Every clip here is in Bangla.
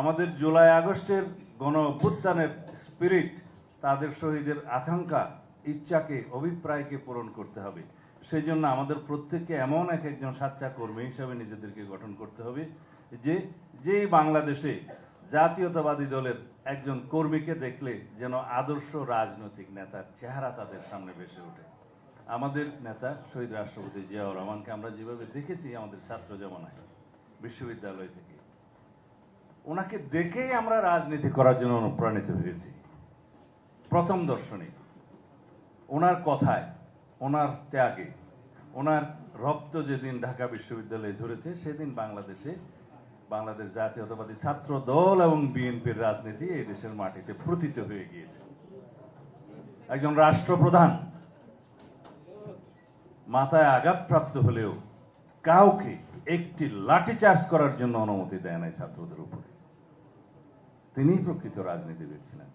আমাদের জুলাই আগস্টের গণ অভ্যুত্থানের স্পিরিট তাদের শহীদের আকাঙ্ক্ষা, ইচ্ছাকে, অভিপ্রায়কে পূরণ করতে হবে। সেই জন্য আমাদের প্রত্যেককে এমন এক একজন সাচ্চা কর্মী হিসাবে নিজেদেরকে গঠন করতে হবে যে, যেই বাংলাদেশে জাতীয়তাবাদী দলের একজন কর্মীকে দেখলে যেন আদর্শ রাজনৈতিক নেতার চেহারা তাদের সামনে ভেসে ওঠে। আমাদের নেতা শহীদ রাষ্ট্রপতি জিয়াউর রহমানকে আমরা যেভাবে দেখেছি আমাদের ছাত্র জমানায়, বিশ্ববিদ্যালয় থেকে। ওনাকে দেখেই আমরা রাজনীতি করার জন্য অনুপ্রাণিত হয়েছি। প্রথম দর্শনে, ওনার কথায়, ওনার ত্যাগে, ওনার রক্ত যেদিন ঢাকা বিশ্ববিদ্যালয়ে ঝরেছে, সেদিন বাংলাদেশে, বাংলাদেশ জাতীয়তাবাদী ছাত্র দল এবং বিএনপির রাজনীতি এই দেশের মাটিতে প্রতীত হয়ে গিয়েছে। একজন রাষ্ট্রপ্রধান, মাথায় আঘাতপ্রাপ্ত হলেও কাউকে একটি লাঠি চার্জ করার জন্য অনুমতি দেয় নাই ছাত্রদের উপরে। তিনিই প্রকৃত রাজনীতিবিদ ছিলেন।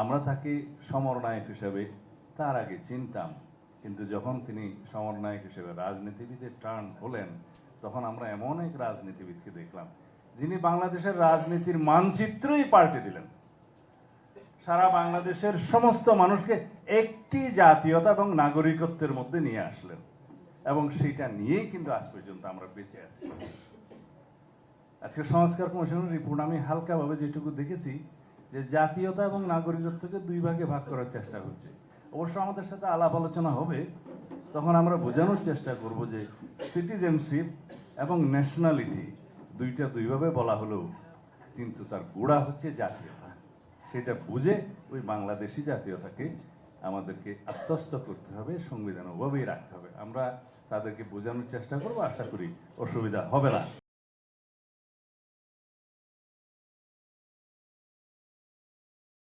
আমরা তাকে সমরনায়ক হিসেবে তার আগে চিনতাম, কিন্তু যখন তিনি সমরনায়ক হিসেবে রাজনীতিবিদের টার্ন হলেন, তখন আমরা এমন এক রাজনীতিবিদকে দেখলাম, যিনি বাংলাদেশের রাজনীতির মানচিত্রই পাল্টে দিলেন। সারা বাংলাদেশের সমস্ত মানুষকে একটি জাতীয়তা এবং নাগরিকত্বের মধ্যে নিয়ে আসলেন, এবং সেটা নিয়েই কিন্তু আজ পর্যন্ত আমরা বেঁচে আছি। আজকে সংস্কার কমিশনের রিপোর্ট আমি হালকাভাবে যেটুকু দেখেছি যে জাতীয়তা এবং নাগরিকত্বকে দুই ভাগে ভাগ করার চেষ্টা করছে। অবশ্য আমাদের সাথে আলাপ আলোচনা হবে, তখন আমরা বোঝানোর চেষ্টা করব যে সিটিজেনশিপ এবং ন্যাশনালিটি দুইটা দুইভাবে বলা হলেও কিন্তু তার গোড়া হচ্ছে জাতীয়তা। সেটা বুঝে ওই বাংলাদেশি জাতীয়তাকে আমাদেরকে আত্মস্থ করতে হবে, সংবিধান ওভাবেই রাখতে হবে। আমরা তাদেরকে বোঝানোর চেষ্টা করব, আশা করি অসুবিধা হবে না।